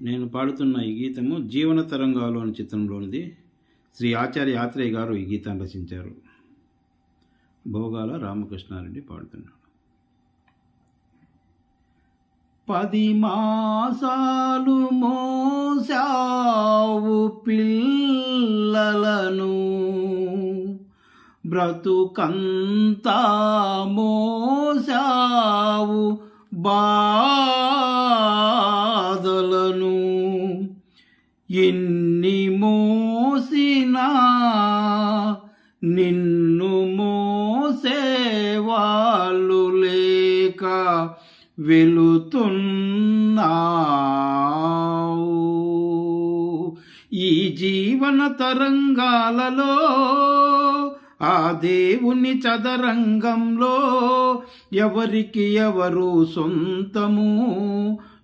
నేను పాడుతున్న ఈ గీతము జీవన తరంగాలు అనే చిత్రంలోనిది. శ్రీ ఆచార్య యాత్రేయ గారు ఈ గీతాన్ని రచించారు. భోగాల రామకృష్ణారెడ్డి పాడుతున్నాడు. పది మాసాలు మోసావు పిల్లలను. బ్రతుకంతా మోసావు బా ఎన్ని మోసినా నిన్ను మోసేవాళ్ళు లేక వెళుతున్నావు. ఈ జీవన తరంగాలలో ఆ దేవుని చదరంగంలో ఎవరికి ఎవరు సొంతము?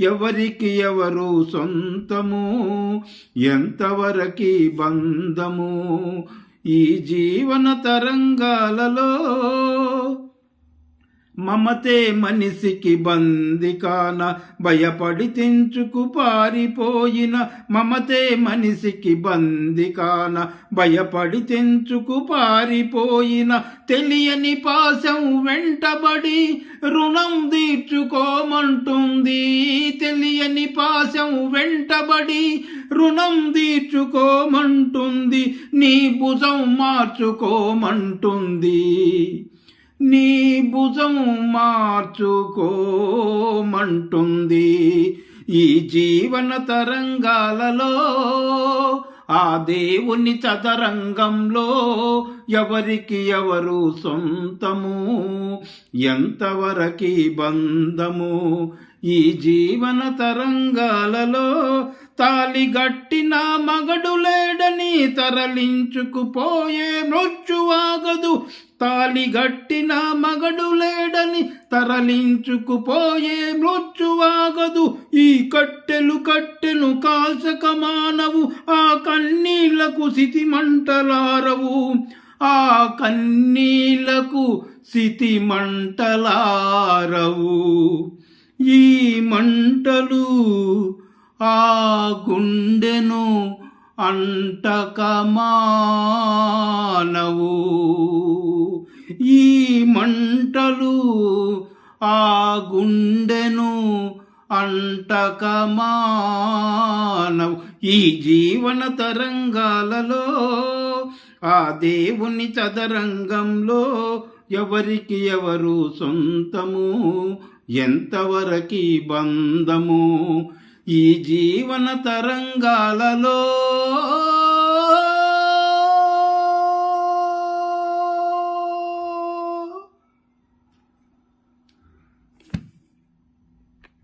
ఎవరికి ఎవరు సొంతము? ఎంతవరకి బంధము? ఈ జీవన తరంగాలలో మమతే మనిషికి బందికాన భయపడి తెంచుకు పారిపోయిన మమతే మనిషికి బందికాన భయపడి తెంచుకు పారిపోయిన తెలియని పాశం వెంటబడి రుణం తీర్చుకోమంటుంది. తెలియని పాశం వెంటబడి రుణం తీర్చుకోమంటుంది నీ భుజం మార్చుకోమంటుంది. నీ భుజం మార్చుకోమంటుంది. ఈ జీవన తరంగాలలో ఆ దేవుని చదరంగంలో ఎవరికి ఎవరు సొంతము? ఎంతవరకి బంధము? ఈ జీవన తరంగాలలో తాలిగట్టిన మగడు లేడని తరలించుకుపోయే మృత్యువాగదు తాలిగట్టిన మగడు లేడని తరలించుకుపోయే మృత్యువాగదు ఈ కట్టెలు కట్టెను కాల్చక మానవు ఆ కన్నీళ్ళకు సితి మంటలారవు ఆ కన్నీళ్ళకు సితి మంటలారవు ఈ మంటలు ఆ గుండెను అంటకమానవు. ఈ మంటలు ఆ గుండెను అంటకమానవు. ఈ జీవన తరంగాలలో ఆ దేవుని చదరంగంలో ఎవరికి ఎవరు సొంతము? ఎంతవరకి బంధము? ఈ జీవన తరంగాలలో